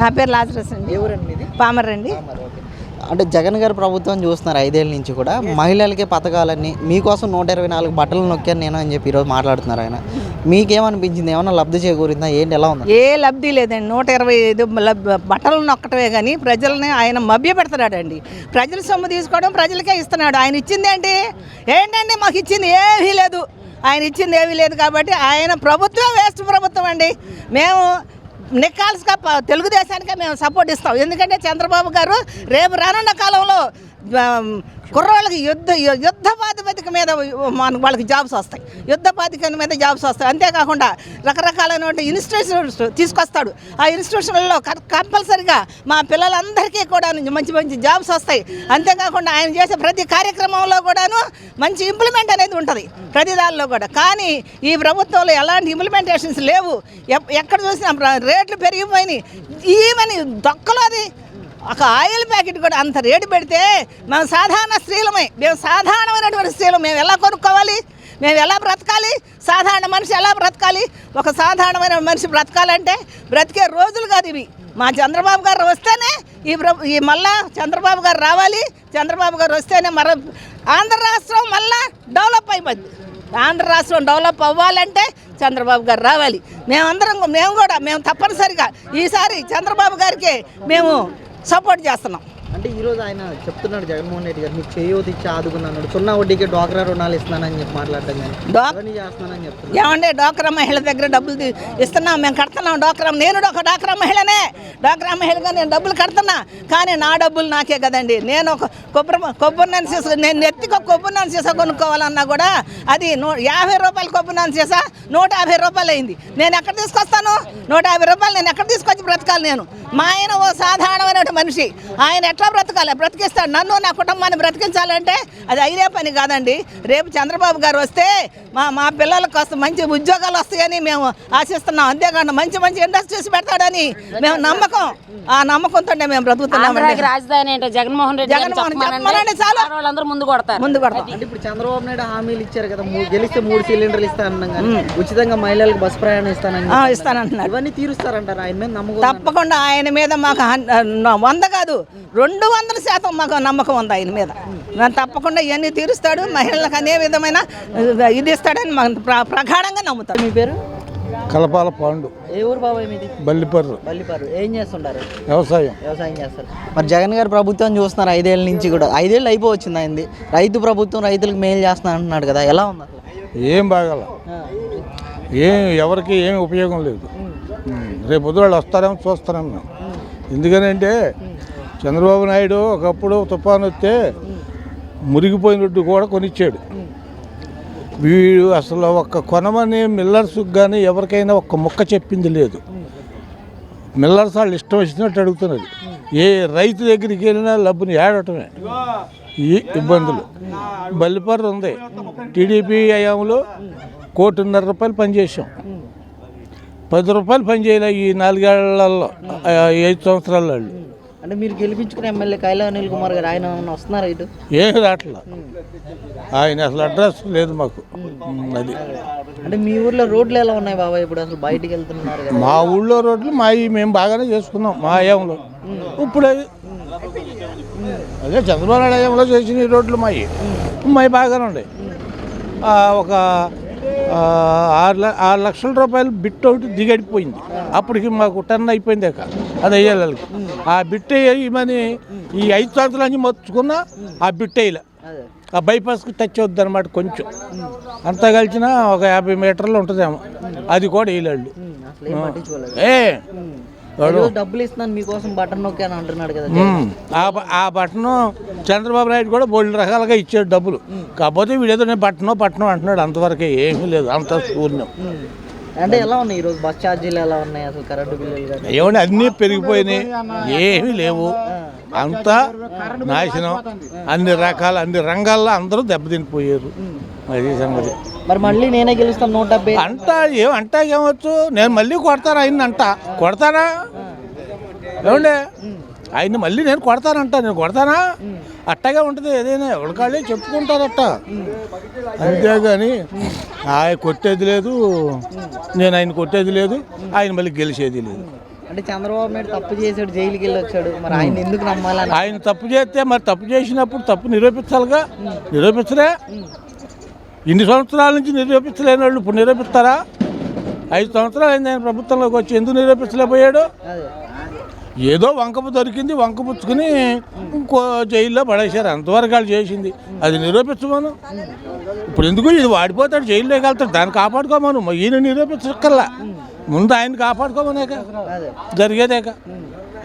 నా పేరు లాజరస్ అండి. పామర్ అండి. అంటే జగన్ గారి ప్రభుత్వం చూస్తున్నారు ఐదేళ్ళ నుంచి కూడా. మహిళలకి పథకాలన్నీ మీకోసం నూట ఇరవై నాలుగు బట్టలు నొక్కాను నేను అని చెప్పి ఈరోజు మాట్లాడుతున్నారు ఆయన. మీకేమనిపించింది? ఏమన్నా లబ్ధి చేకూరిందా? ఏంటి? ఎలా ఉంది? ఏ లబ్ధి లేదండి. నూట ఇరవై ఐదు బట్టలు నొక్కటమే కానీ ప్రజల్ని ఆయన మభ్య పెడుతున్నాడండి ప్రజల సొమ్ము తీసుకోవడం ప్రజలకే ఇస్తున్నాడు. ఆయన ఇచ్చింది ఏంటి? ఏంటండి? మాకు ఇచ్చింది ఏమీ లేదు. ఆయన ఇచ్చింది ఏమీ లేదు కాబట్టి ఆయన ప్రభుత్వం వేస్ట్ ప్రభుత్వం అండి. మేము నిక్కాల్సిగా తెలుగుదేశానికే మేము సపోర్ట్ ఇస్తాం. ఎందుకంటే చంద్రబాబు గారు రేపు రానున్న కాలంలో కుర్రోళ్ళకి యుద్ధ యుద్ధ ప్రాతిపదిక మీద మన వాళ్ళకి జాబ్స్ వస్తాయి. యుద్ధ ప్రాతిపదిక మీద జాబ్స్ వస్తాయి. అంతేకాకుండా రకరకాలైనటువంటి ఇన్స్టిట్యూషన్స్ తీసుకొస్తాడు. ఆ ఇన్స్టిట్యూషన్లలో కంపల్సరిగా మా పిల్లలందరికీ కూడా మంచి మంచి జాబ్స్ వస్తాయి. అంతేకాకుండా ఆయన చేసే ప్రతి కార్యక్రమంలో కూడాను మంచి ఇంప్లిమెంట్ అనేది ఉంటుంది. ప్రతి దానిలో కూడా. కానీ ఈ ప్రభుత్వంలో ఎలాంటి ఇంప్లిమెంటేషన్స్ లేవు. ఎక్కడ చూసినా రేట్లు పెరిగిపోయినాయి. ఈమెని దొక్కలో అది ఒక ఆయిల్ ప్యాకెట్ కూడా అంత రేటు పెడితే మేము సాధారణ స్త్రీలమే. మేము సాధారణమైనటువంటి స్త్రీలు. మేము ఎలా కొనుక్కోవాలి? మేము ఎలా బ్రతకాలి? సాధారణ మనిషి ఎలా బ్రతకాలి? ఒక సాధారణమైన మనిషి బ్రతకాలంటే బ్రతికే రోజులు కాదు ఇవి. మా చంద్రబాబు గారు వస్తేనే ఈ ఈ మళ్ళా చంద్రబాబు గారు రావాలి. చంద్రబాబు గారు వస్తేనే మరో ఆంధ్ర రాష్ట్రం మళ్ళా డెవలప్ అయిపోద్ది. ఆంధ్ర రాష్ట్రం డెవలప్ అవ్వాలంటే చంద్రబాబు గారు రావాలి. మేమందరం మేము కూడా మేము తప్పనిసరిగా ఈసారి చంద్రబాబు గారికి మేము సపోర్ట్ చేస్తున్నాం. అంటే ఈరోజు ఆయన చెప్తున్నాడు జగన్మోహన్ రెడ్డి గారు మీకు చేయూతి ఇచ్చి ఆదుకున్నాడు సున్నా వడ్డీకి డ్వాక్రా రుణాలు ఇస్తున్నానని చెప్పి మాట్లాడటం కానీ అవన్నీ చేస్తున్నానని డోక్రా మహిళ దగ్గర డబ్బులు ఇస్తున్నాం మేము కడుతున్నాం డోక్రా నేను ఒక డోక్రా మహిళనే. డోక్రా మహిళగా నేను డబ్బులు కడుతున్నా. కానీ నా డబ్బులు నాకే కదండి. నేను ఒక కొబ్బరి కొబ్బరి నన్ను సీసా నేను నెత్తికి ఒక కొబ్బరి నన్ను సీసా కొనుక్కోవాలన్నా కూడా అది నూ యాభై రూపాయలు కొబ్బరి నన్ను సీసా నూట యాభై రూపాయలు అయింది. నేను ఎక్కడ తీసుకొస్తాను? నూట యాభై రూపాయలు నేను ఎక్కడ తీసుకొచ్చి బ్రతకాలి నేను? మా ఆయన ఓ సాధారణమైన మనిషి. ఆయన ఎట్లా బ్రతకాలి? బ్రతికిస్తాడు. నన్ను నా కుటుంబాన్ని బ్రతికించాలంటే అది అయ్యే పని కాదండి. రేపు చంద్రబాబు గారు వస్తే మా మా పిల్లలకు వస్తే మంచి ఉద్యోగాలు వస్తాయని మేము ఆశిస్తున్నాం. అంతేకాకుండా మంచి మంచి ఇండస్ట్రీస్ పెడతాడని మేము నమ్మకం. ఆ నమ్మకంతో మేము బ్రతుకుతున్నామండి. ఆంధ్రాకి రాజధాని ఏంటో? జగన్మోహన్ రెడ్డి జగన్మోహన్. చెప్పమనండి. చాలు. వాళ్ళందరూ ముందు కొడతారు. ముందు కొడతాం. అంటే ఇప్పుడు చంద్రబాబు నాయుడు హామీలు ఇచ్చారు కదా గెలిస్తే మూడు సిలిండర్లు ఇస్తానన్నాం కానీ ఉచితంగా మహిళలకు బస్ ప్రయాణం ఇస్తానని ఆ, ఇస్తానంటున్నారు ఇవన్నీ తీరుస్తారంటారు? ఆయన మీద నమ్మకం తప్పకుండా ఆయన మీద మాకు వంద కాదు రెండు వందల శాతం మాకు నమ్మకం ఉంది ఆయన మీద. మేము తప్పకుండా ఇవన్నీ తీరుస్తాడు మహిళలకు అనే విధమైన ఇది ఇస్తాడని మాకు ప్ర- ప్రగాఢంగా నమ్ముతాడు మీ పేరు? కలపాల పాండు. ఏ ఊరు బాబాయ్ మీది? బల్లిపర్రు. బల్లిపారు ఏం చేస్తుంటారు? వ్యవసాయం. వ్యవసాయం చేస్తారు. మరి జగన్ గారు ప్రభుత్వం చూస్తున్నారు ఐదేళ్ళ నుంచి కూడా. ఐదేళ్ళు అయిపోవచ్చింది అయింది. రైతు ప్రభుత్వం రైతులకు మేలు చేస్తున్నా అంటున్నాడు కదా. ఎలా ఉంది ఏం బాగాల. ఏం ఎవరికి ఏం ఉపయోగం లేదు. రేపు పొద్దు వాళ్ళు వస్తారేమో చూస్తారేమో. ఎందుకనంటే చంద్రబాబు నాయుడు ఒకప్పుడు తుఫాను వస్తే మురిగిపోయినట్టు కూడా కొనిచ్చాడు. వీడు అసలు ఒక్క కొనమని మిల్లర్స్ కానీ ఎవరికైనా ఒక్క ముక్క చెప్పింది లేదు. మిల్లర్స్ వాళ్ళు ఇష్టం వచ్చినట్టు అడుగుతున్నది. ఏ రైతు దగ్గరికి వెళ్ళినా లబ్బుని ఏడటమే ఈ ఇబ్బందులు. బల్లిపర్ర ఉంది. టీడీపీ హయాంలో కోటిన్నర రూపాయలు పనిచేసాం పది రూపాయలు పనిచేయలే ఈ నాలుగేళ్ళలో ఐదు సంవత్సరాల వాళ్ళు అంటే మీరు గెలిపించుకున్న ఎమ్మెల్యే కైలా అనిల్ కుమార్ గారు ఆయన వస్తున్నారా ఇటు? ఏం రావట్లా ఆయన అసలు అడ్రస్ లేదు మాకు. అది. అంటే మీ ఊర్లో రోడ్లు ఎలా ఉన్నాయి బాబాయ్? ఇప్పుడు అసలు బయటికి వెళ్తున్నారు మా ఊళ్ళో రోడ్లు మా మేము బాగానే చేసుకున్నాం మా హయాంలో ఇప్పుడు అదే చంద్రబాబు నాయుడు హయాంలో చేసిన ఈ రోడ్లు మావి మావి బాగానే ఉన్నాయి. ఒక ఆరు ల- ఆరు లక్షల రూపాయలు బిట్ ఒకటి దిగడిపోయింది. అప్పటికి మాకు టర్న్ అయిపోయింది అక్క అది అయ్యేళ్ళకి. ఆ బిట్ వేయమని ఈ ఐదు సంవత్సరాల నుంచి మొత్తుకున్నా ఆ బిట్ వేయలే. ఆ బైపాస్కి టచ్ అవుద్ది అనమాట కొంచెం. అంతా కలిసిన ఒక యాభై మీటర్లు ఉంటుందేమో. అది కూడా వేయలేళ్ళు ఏం! డబ్బులు ఇస్తున్నాను మీకోసం బటన్ నొక్కాను అంటున్నాడు కదా ఆ బ- ఆ బట్టను చంద్రబాబు నాయుడు కూడా బోల్డ్ రకాలుగా ఇచ్చాడు డబ్బులు. కాకపోతే వీడేదో నేను బట్టనో పట్టణం అంటున్నాడు అంతవరకే ఏమీ లేదు అంత శూన్యం. అంటే ఎలా ఉన్నాయి ఈరోజు బస్ ఛార్జీలు ఎలా ఉన్నాయి అసలు కరెంటు బిల్లులు కానీ ఏమంటే అన్నీ పెరిగిపోయినాయి. ఏమీ లేవు. అంతా నాశనం. అన్ని రకాల అన్ని రంగాల్లో అందరూ దెబ్బతినిపోయారు. అది సంగతి. మరి మళ్ళీ నేనే గెలుస్తాను నూట డెబ్బై అంట ఏం అంటా ఏమవచ్చు నేను మళ్ళీ కొడతాను ఆయన అంట కొడతానా ఏమండి? ఆయన మళ్ళీ నేను కొడతానంట. నేను కొడతానా? అట్టగా ఉంటుంది ఏదైనా ఎవరికాళ్ళే చెప్పుకుంటారట. అంతేగాని ఆయన కొట్టేది లేదు నేను ఆయన కొట్టేది లేదు ఆయన మళ్ళీ గెలిచేది లేదు. అంటే చంద్రబాబు నాయుడు తప్పు చేశాడు జైలుకి వెళ్ళి వచ్చాడు మరి ఆయన ఎందుకు నమ్మాలని? ఆయన తప్పు చేస్తే మరి తప్పు చేసినప్పుడు తప్పు నిరూపించాలిగా? నిరూపించరే ఇన్ని సంవత్సరాల నుంచి నిరూపించలేని వాళ్ళు ఇప్పుడు నిరూపిస్తారా? ఐదు సంవత్సరాలు అయింది ఆయన ప్రభుత్వంలోకి వచ్చి ఎందుకు నిరూపించలేకపోయాడు? ఏదో వంకపు దొరికింది వంక పుచ్చుకుని ఇంకో జైల్లో పడేశారు. అంతవరకు వాళ్ళు చేసింది. అది నిరూపించమను. ఇప్పుడు ఎందుకు ఇది వాడిపోతాడు జైల్లోకి వెళ్తాడు దాన్ని కాపాడుకోమను. ఈయన నిరూపించక్కర్లా. ముందు ఆయన కాపాడుకోమనేక. జరిగేదేక.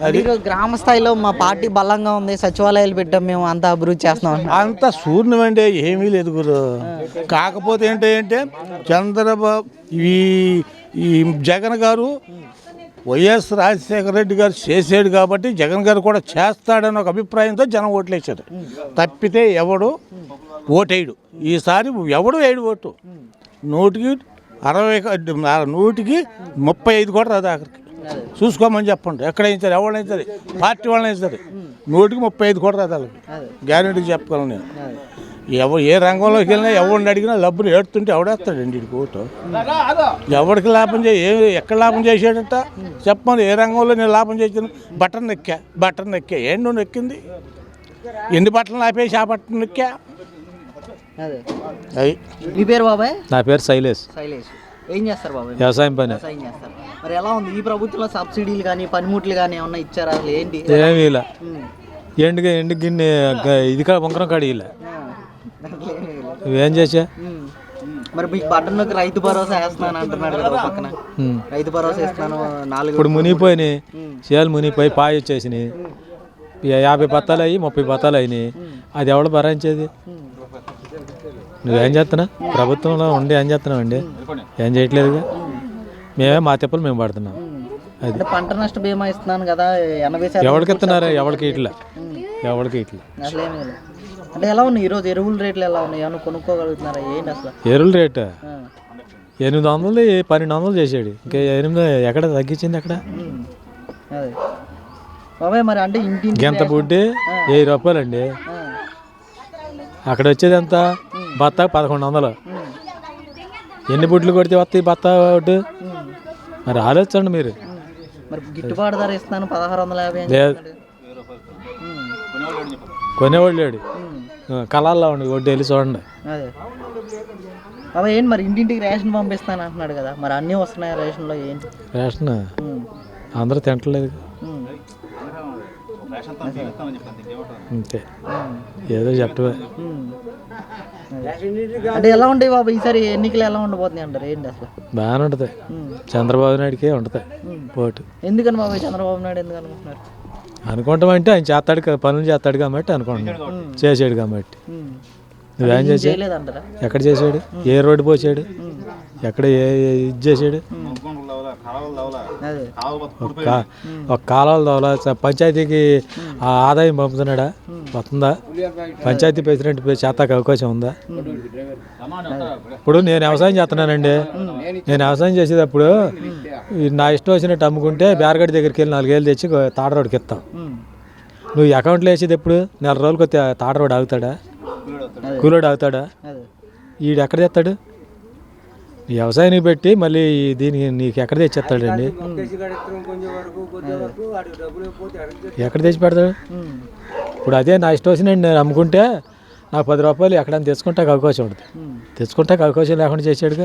అది గ్రామ స్థాయిలో మా పార్టీ బలంగా ఉంది సచివాలయాలు పెట్టాం మేము అంతా అభివృద్ధి చేస్తున్నాం. అంత శూన్యం అంటే ఏమీ లేదు గురు. కాకపోతే ఏంటంటే చంద్రబాబు ఈ ఈ జగన్ గారు వైఎస్ రాజశేఖర రెడ్డి గారు చేసాడు కాబట్టి జగన్ గారు కూడా చేస్తాడని ఒక అభిప్రాయంతో జనం ఓట్లేశారు. తప్పితే ఎవడు ఓటేయడు. ఈసారి ఎవడు వేయడు ఓటు? నూటికి అరవై నూటికి ముప్పై ఐదు కూడా రాదు ఆఖరికి. చూసుకోమని చెప్పండి. ఎక్కడైనా సరే ఎవరైనా సరే పార్టీ వాళ్ళైనా సరే నూటికి ముప్పై ఐదు కూడా రాదు వాళ్ళకి. గ్యారెంటీ చెప్పగలను నేను. ఎవరు ఏ రంగంలోకి వెళ్ళినా ఎవరిని అడిగినా లబ్బుని ఏడుతుంటే ఎవడేస్తాడండి వీడికి ఓటు ఎవరికి లాభం ఏ ఎక్కడ లాభం చేసాడట చెప్పమని ఏ రంగంలో నేను లాభం చేసాను బటన్ ఎక్కా బటన్ ఎక్కా ఏం నువ్వు ఎక్కింది ఎన్ని బట్టలు ఆపేసి ఆ బట్టన్ ఎక్కా అదే. అవి మీ పేరు బాబాయ్? నా పేరు శైలేష్. శైలేష్. ఏం చేస్తారు బాబాయ్? వ్యవసాయం పని. వ్యవసాయం చేస్తారు. మరి ఎలా ఉంది? ఈ ప్రభుత్వంలో సబ్సిడీలు కానీ పనిముట్లు కానీ ఏమన్నా ఇచ్చారా? అసలు ఏంటి ఏమీ ఇలా. ఎండుగా ఎండు గిన్నె ఇది కూడా వంకరం కాడి ఇలా. నువ్వేం చేసా. మరి మీకు బట్టన్కి రైతు భరోసా వేస్తున్నాను అంటున్నాడు కదా పక్కన. రైతు భరోసా ఇస్తున్నాను నాలుగు ఇప్పుడు మునిగిపోయినాయి. చేలు మునిగిపోయి పాయ వచ్చేసినాయి. యాభై బత్తాలు అయ్యి ముప్పై బత్తాలు అయినాయి. అది ఎవడు భరించేది? నువ్వేం చేస్తున్నా ప్రభుత్వంలో ఉండి ఏం చేస్తున్నావు అండి? ఏం చేయట్లేదుగా మేమే మా తిప్పలు మేము పడుతున్నాం అది. పంట నష్ట బీమా ఇస్తున్నాను కదా ఎవరికి ఇస్తున్నారు? ఎవరికి ఇట్లా? ఎవరికి ఇట్లా? అంటే ఎలా ఉన్నాయి? ఈరోజు ఎరువుల రేట్లు ఎలా ఉన్నాయి? ఏమైనా కొనుక్కోగలుగుతున్నారా? ఏంటి అసలు? ఎరువుల రేటు. ఎనిమిది వందలు పన్నెండు వందలు చేసాడు ఇంకా ఎనిమిది ఎక్కడ తగ్గించింది అక్కడ. అదే. బాబాయ్ మరి అంటే ఇంటింటి గంత బుడ్డి వెయ్యి రూపాయలు అండి. అక్కడ వచ్చేది ఎంత? బత్త పదకొండు వందలు. ఎన్ని బుడ్లు కొడితే వస్తాయి బత్త ఒకటి. మరి ఆలోచించండి మీరు. మరి గిట్టుబాటు ధర ఇస్తున్నాను పదహారు వందల యాభై. కొనేవాడు లేడు. కళాల్లో ఉండి వడ్డీ వెళ్ళి చూడండి. అదే. బాబా ఏంటి మరి ఇంటింటికి రేషన్ పంపిస్తాను అంటున్నాడు కదా. మరి అన్నీ వస్తున్నాయి రేషన్లో ఏంటి రేషన్. అందరూ తింటలేదు. అంతే. ఏదో చెప్పవే. అంటే ఎలా ఉంటాయి బాబా? ఈసారి ఎన్నికలు ఎలా ఉండబోతున్నాయి అంటారు? ఏంటి అసలు? బాగానే ఉంటుంది. చంద్రబాబు నాయుడికే ఉంటుంది. ఓటు. ఎందుకని బాబాయ్ చంద్రబాబు నాయుడు ఎందుకు అనుకుంటున్నారు? అనుకుంటామంటే ఆయన చేస్తాడు పనులు చేస్తాడు కాబట్టి అనుకుంటున్నాం చేసాడు కాబట్టి. నువ్వేం చేయలేదంటారా? ఎక్కడ చేసాడు ఏ రోడ్డు పోసాడు? ఎక్కడ ఏ ఇది చేసాడు అదే. ఒక కా- ఒక కాలాలు తోలా పంచాయతీకి ఆ ఆదాయం పంపుతున్నాడా? వస్తుందా? పంచాయతీ ప్రెసిడెంట్ చేతాక అవకాశం ఉందా? ఇప్పుడు నేను వ్యవసాయం చేస్తున్నానండి. నేను వ్యవసాయం చేసేటప్పుడు నా ఇష్టం వచ్చినట్టు అమ్ముకుంటే బేరగడ్డి దగ్గరికి వెళ్ళి నాలుగేళ్ళు తెచ్చి తాడ రోడ్కి ఇస్తాం. నువ్వు అకౌంట్లో వేసేది ఎప్పుడు? నెల రోజులకు వస్తే తాడ రోడ్ ఆగుతాడా కూలోడు ఆగుతాడా? అదే. ఈడు ఎక్కడ తెస్తాడు? వ్యవసాయానికి పెట్టి మళ్ళీ దీనికి నీకు ఎక్కడ తెచ్చేస్తాడండి? ఎక్కడ తెచ్చి పెడతాడు. ఇప్పుడు అదే నా ఇష్టం వచ్చిన నేను అమ్ముకుంటే నాకు పది రూపాయలు ఎక్కడైనా తెచ్చుకుంటాకు అవకాశం ఉంటుంది. తెచ్చుకుంటాకు అవకాశం లేకుండా చేసాడుగా.